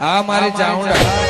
આ મારી ચાઉંડા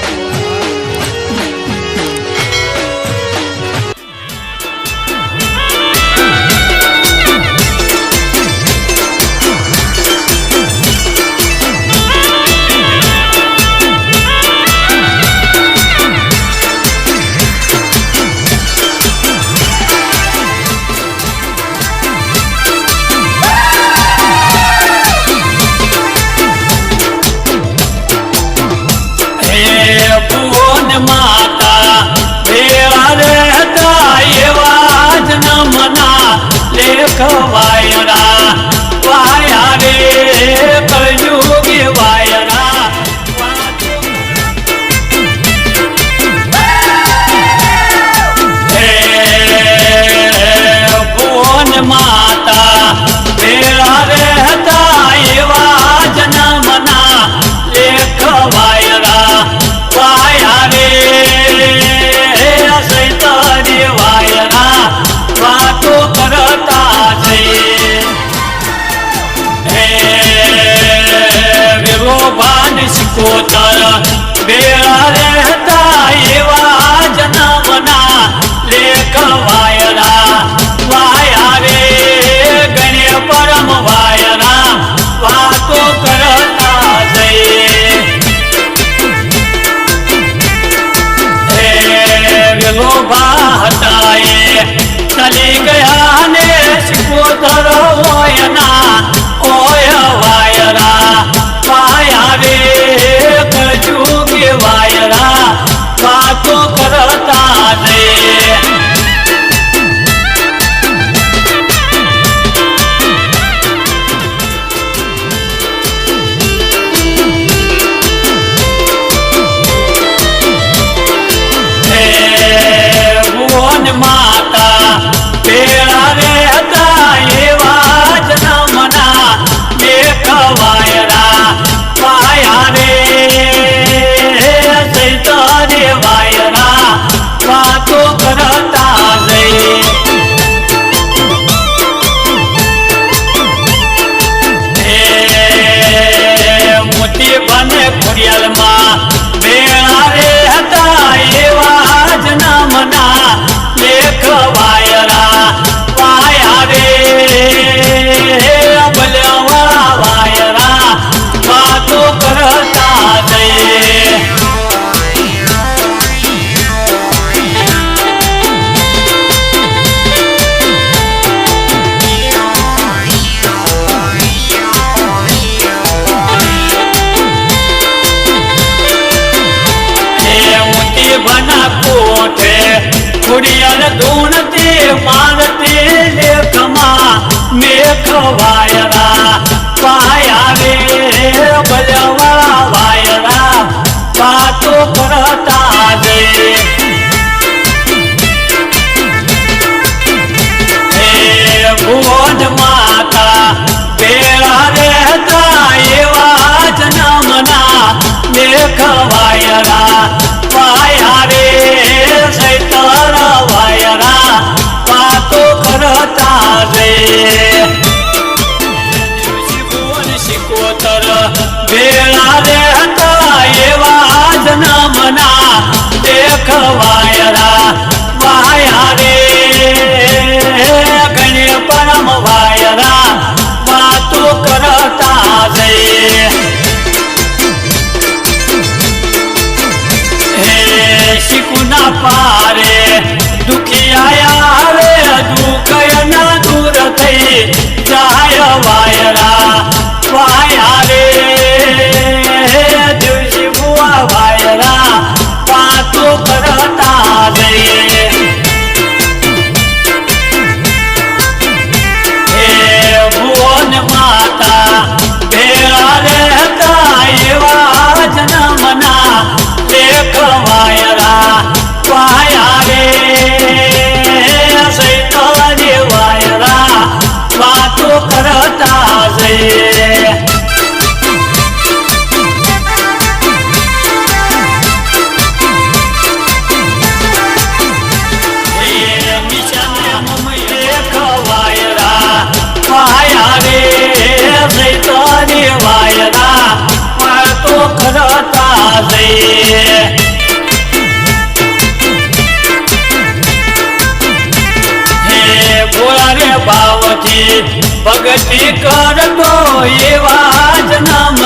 Bogotá. ખવાયરા પાયા રે સૈતર વાયરા પાતો કરતા રે. શિકોતર વેળા દેખવાયરા પાયા રે. ભગતી કરતો એવા જ નામ